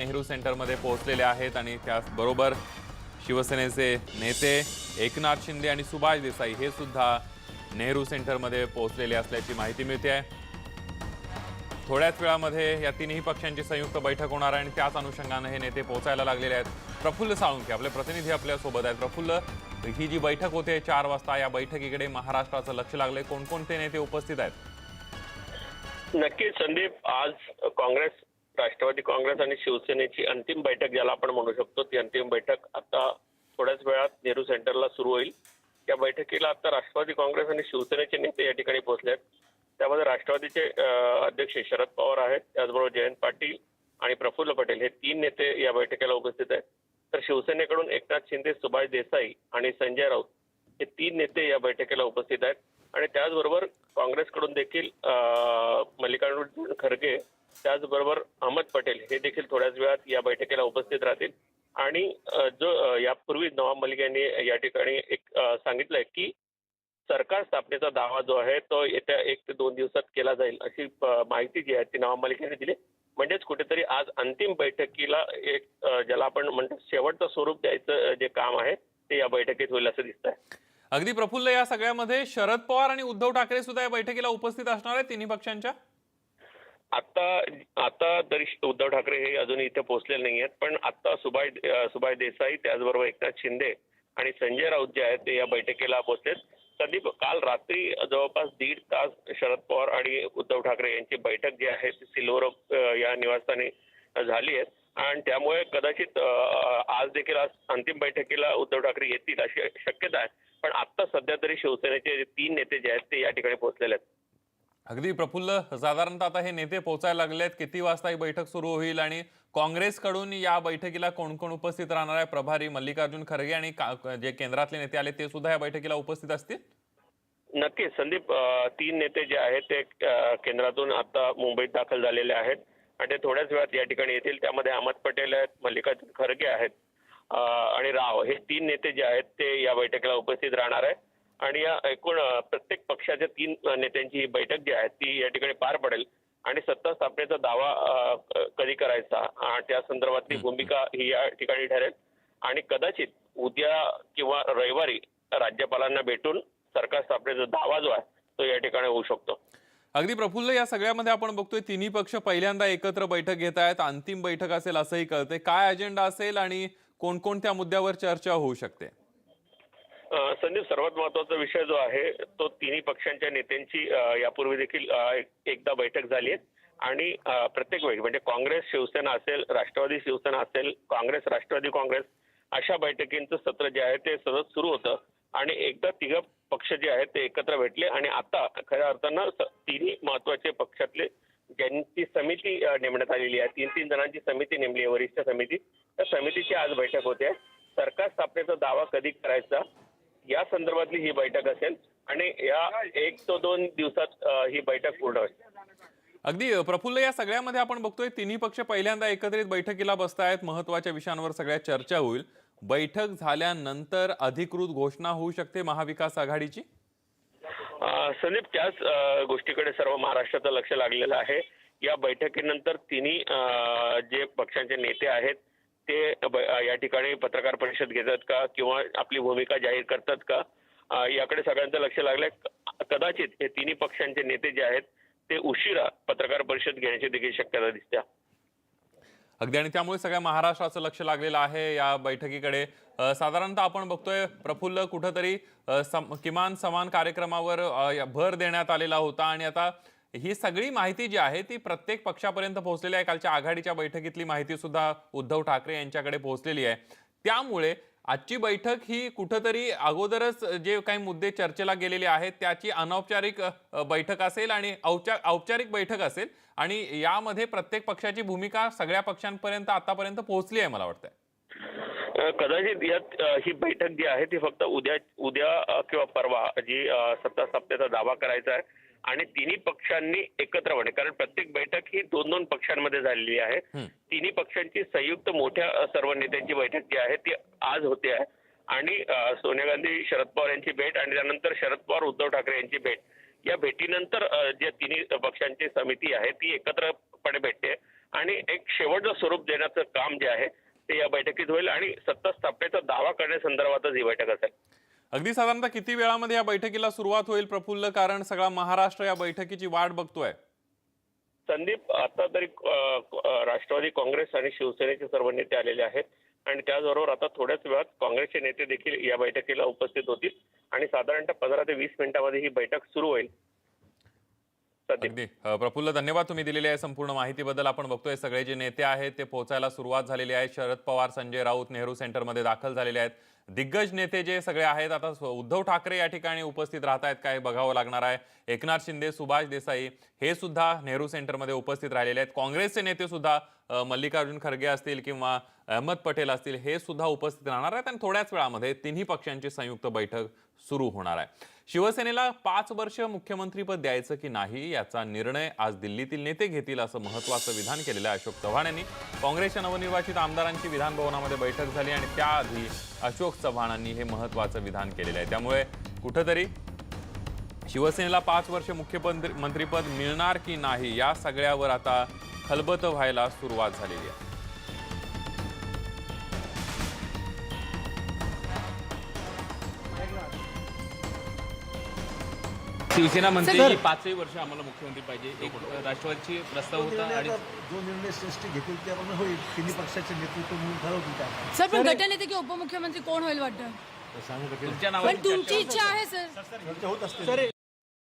नेहरू सेंटरमध्ये पोहोचलेले आहेत आणि त्याचबरोबर शिवसेनेचे नेते एकनाथ शिंदे आणि सुभाष देसाई हे सुद्धा नेहरू सेंटरमध्ये पोहोचलेले असल्याची माहिती मिळते. आहे थोड्याच वेळामध्ये या तिन्ही पक्षांची संयुक्त बैठक होणार आहे आणि त्याच अनुषंगाने हे नेते पोहोचायला लागलेले आहेत. प्रफुल्ल साळुंखे आपले प्रतिनिधी आपल्यासोबत आहेत. प्रफुल्ल ही जी बैठक होते चार वाजता या बैठकीकडे महाराष्ट्राचं लक्ष लागलंय. कोणकोणते नेते उपस्थित आहेत? नक्कीच संदीप आज काँग्रेस राष्ट्रवादी काँग्रेस आणि शिवसेनेची अंतिम बैठक ज्याला आपण म्हणू शकतो ती अंतिम बैठक आता थोड्याच वेळात नेहरू सेंटरला सुरू होईल. या बैठकीला आता राष्ट्रवादी काँग्रेस आणि शिवसेनेचे नेते या ठिकाणी पोहोचले आहेत. त्यामध्ये राष्ट्रवादीचे अध्यक्ष शरद पवार आहेत त्याचबरोबर जयंत पाटील आणि प्रफुल्ल पटेल हे तीन नेते या बैठकीला उपस्थित आहेत. तर शिवसेनेकडून एकनाथ शिंदे सुभाष देसाई आणि संजय राऊत हे तीन नेते या बैठकीला उपस्थित आहेत. आणि त्याचबरोबर काँग्रेसकडून देखील मल्लिकार्जुन खरगे त्याचबरोबर अहमद पटेल हे देखील थोड्याच वेळात या बैठकीला उपस्थित राहतील. आणि जो यापूर्वी नवाब मलिक यांनी या ठिकाणी एक सांगितलंय की सरकार स्थापनेचा दावा जो आहे तो येत्या एक ते दोन दिवसात केला जाईल अशी माहिती जी आहे ती नवाब मलिक यांनी दिली. म्हणजेच कुठेतरी आज अंतिम बैठकीला एक ज्याला आपण म्हणतो शेवटचं स्वरूप द्यायचं जे काम आहे ते या बैठकीत होईल असं दिसत आहे अगदी प्रफुल्ल या सगळ्यामध्ये. शरद पवार आणि उद्धव ठाकरे सुद्धा या बैठकीला उपस्थित असणार आहेत. तिन्ही पक्षांच्या आता आता तरी उद्धव ठाकरे हे अजून इथे पोहोचलेले नाही आहेत पण आता सुभाष सुभाष देसाई त्याचबरोबर एकनाथ शिंदे आणि संजय राऊत जे आहेत ते या बैठकीला पोहोचलेत. कधी काल रात्री जवळपास दीड तास शरद पवार आणि उद्धव ठाकरे यांची बैठक जी आहे ती सिल्वर या निवासस्थानी झाली आहे. आणि त्यामुळे कदाचित आज देखील आज अंतिम बैठकीला उद्धव ठाकरे येतील अशी शक्यता आहे. पण आता सध्या तरी शिवसेनेचे तीन नेते जे आहेत ते या ठिकाणी पोहोचलेले आहेत. अगदी प्रफुल्ल साधारणतः आता हे नेते पोहोचायला लागले आहेत. किती वाजता ही बैठक सुरू होईल आणि काँग्रेसकडून या बैठकीला कोण कोण उपस्थित राहणार आहे? प्रभारी मल्लिकार्जुन खरगे आणि जे केंद्रातले नेते आले ते सुद्धा या बैठकीला उपस्थित असतील? नक्कीच. संदीप तीन नेते जे आहेत ते केंद्रातून आता मुंबईत दाखल झालेले आहेत. आणि ते थोड्याच वेळात या ठिकाणी येतील. त्यामध्ये अहमद पटेल आहेत मल्लिकार्जुन खरगे आहेत आणि राव. हे तीन नेते जे आहेत ते या बैठकीला उपस्थित राहणार आहे आणि या एकूण प्रत्येक पक्षाच्या तीन नेत्यांची ही बैठक जी आहे ती या ठिकाणी पार पडेल. आणि सत्ता स्थापनेचा दावा कधी करायचा त्या संदर्भातली भूमिका ही या ठिकाणी ठरेल. आणि कदाचित उद्या किंवा रविवारी राज्यपालांना भेटून सरकार स्थापनेचा दावा जो आहे तो या ठिकाणी होऊ शकतो. अगदी प्रफुल्ल या सगळ्यामध्ये आपण बघतोय तिन्ही पक्ष पहिल्यांदा एकत्र बैठक घेत आहेत. अंतिम बैठक असेल असंही कळतंय. काय अजेंडा असेल आणि कोणकोणत्या मुद्द्यावर चर्चा होऊ शकते? संदीप सर्वात महत्त्वाचा विषय जो आहे तो तिन्ही पक्षांच्या नेत्यांची यापूर्वी देखील एकदा बैठक झाली आहे. आणि प्रत्येक वेळी म्हणजे काँग्रेस शिवसेना असेल राष्ट्रवादी शिवसेना असेल काँग्रेस राष्ट्रवादी काँग्रेस अशा बैठकींचं सत्र जे आहे ते सतत सुरू होतं. आणि एकदा तिघ पक्ष जे आहेत ते एकत्र भेटले. आणि आता खऱ्या अर्थानं तिन्ही महत्त्वाचे पक्षातले ज्यांची समिती नेमण्यात आलेली आहे तीन तीन जणांची समिती नेमली आहे वरिष्ठ समिती. त्या समितीची आज बैठक होते. सरकार स्थापनेचा दावा कधी करायचा? या संदर्भातली ही बैठक असेल आणि या एक ते दोन दिवसात ही बैठक पूर्ण होईल. अगदी प्रफुल्ल या सगळ्यामध्ये आपण बघतोय तिन्ही पक्ष पहिल्यांदा एकत्रित बैठकीला बसतायत. महत्त्वाच्या विषयांवर सगळ्या चर्चा होईल. बैठक झाल्यानंतर अधिकृत घोषणा होऊ शकते महाविकास आघाडीची? संदीप त्याच गोष्टीकडे सर्व महाराष्ट्राचं लक्ष लागलेलं आहे. या बैठकीनंतर तिन्ही जे पक्षांचे नेते आहेत ते या ठिकाणी पत्रकार परिषद घेतात का? किंवा आपली भूमिका जाहीर करतात का? याकडे सगळ्यांचं लक्ष लागलंय. कदाचित हे तिन्ही पक्षांचे नेते जे आहेत ते उशिरा पत्रकार परिषद घेण्याची देखील शक्यता दिसते. अगदी. आणि त्यामुळे सगळ्या महाराष्ट्राचं लक्ष लागलेलं आहे या बैठकीकडे. साधारणतः आपण बघतोय प्रफुल्ल कुठंतरी सम- किमान समान कार्यक्रमावर भर देण्यात आलेला होता. आणि आता ही सगळी माहिती जी आहे ती प्रत्येक पक्षापर्यंत पोहोचलेली आहे. कालच्या आघाडीच्या बैठकीतली माहिती सुद्धा उद्धव ठाकरे यांच्याकडे पोहोचलेली आहे. त्यामुळे आजची बैठक ही कुठंतरी अगोदरच जे काही मुद्दे चर्चेला गेलेले आहेत त्याची अनौपचारिक बैठक असेल आणि औपचा औपचारिक बैठक असेल आणि यामध्ये प्रत्येक पक्षाची भूमिका सगळ्या पक्षांपर्यंत आतापर्यंत पोहोचली आहे मला वाटतंय. कदाचित यात ही बैठक जी आहे ती फक्त उद्या उद्या किंवा परवा जी सत्ता स्थापनेचा दावा करायचा आहे. आणि तिन्ही पक्षांनी एकत्र होणे. कारण प्रत्येक बैठक ही दोन दोन पक्षांमध्ये झालेली आहे. तिन्ही पक्षांची संयुक्त मोठ्या सर्व नेत्यांची बैठक जी आहे ती आज होते आहे. आणि सोनिया गांधी शरद पवार यांची भेट आणि त्यानंतर शरद पवार उद्धव ठाकरे यांची भेट. या भेटीनंतर जे तिन्ही पक्षांची समिती आहे ती एकत्रपणे भेटते. आणि एक शेवटचं स्वरूप देण्याचं काम जे आहे ते या बैठकीत होईल. आणि सत्ता स्थापनेचा दावा करण्यासंदर्भातच ही बैठक असेल. अगदी साधारणतः किती वेळामध्ये या बैठकीला सुरुवात होईल प्रफुल्ल? कारण सगळा महाराष्ट्र या बैठकीची वाट बघतोय. संदीप आता तरी राष्ट्रवादी काँग्रेस आणि शिवसेनेचे सर्व नेते आलेले आहेत. आणि त्याचबरोबर आता थोड्याच वेळात काँग्रेसचे नेते देखील या बैठकीला उपस्थित होतील. आणि साधारणतः पंधरा ते वीस मिनिटांमध्ये ही बैठक सुरू होईल. संदीप. अगदी. प्रफुल्ल धन्यवाद तुम्ही दिलेली आहे संपूर्ण माहितीबद्दल. आपण बघतोय सगळे जे नेते आहेत ते पोहोचायला सुरुवात झालेली आहे. शरद पवार संजय राऊत नेहरू सेंटरमध्ये दाखल झालेले आहेत. दिग्गज नेते जे सगळे आहेत आता उद्धव ठाकरे या ठिकाणी उपस्थित राहत आहेत काय बघावं लागणार आहे? एकनाथ शिंदे सुभाष देसाई हे सुद्धा नेहरू सेंटरमध्ये उपस्थित राहिलेले आहेत. काँग्रेसचे नेते सुद्धा मल्लिकार्जुन खरगे असतील किंवा अहमद पटेल असतील हे सुद्धा उपस्थित राहणार आहेत आणि थोड्याच वेळामध्ये तिन्ही पक्षांची संयुक्त बैठक सुरू होणार आहे. शिवसेनेला पाच वर्ष मुख्यमंत्रीपद द्यायचं की नाही याचा निर्णय आज दिल्लीतील नेते घेतील असं महत्वाचं विधान केलेलं आहे अशोक चव्हाण यांनी. काँग्रेसच्या नवनिर्वाचित आमदारांची विधानभवनामध्ये बैठक झाली आणि त्याआधी अशोक चव्हाणांनी हे महत्वाचं विधान केलेलं आहे. त्यामुळे कुठंतरी शिवसेनेला पाच वर्ष मुख्यमंत्री मंत्रीपद मिळणार की नाही या सगळ्यावर आता खलबत व्हायला सुरुवात झालेली आहे. शिवसेना म्हणते की पाचही वर्ष आम्हाला मुख्यमंत्री पाहिजे. एक राष्ट्रवादीची प्रस्ताव होता आणि जो निर्णय श्रेष्ठ घेतील त्याप्रमाणे होईल. तिन्ही पक्षाचे नेतृत्व म्हणून ठरवतील त्या सर पण गटनेते की उपमुख्यमंत्री कोण होईल वाटतं? तुमच्या पण तुमची इच्छा आहे सर. चर्चा होत असते.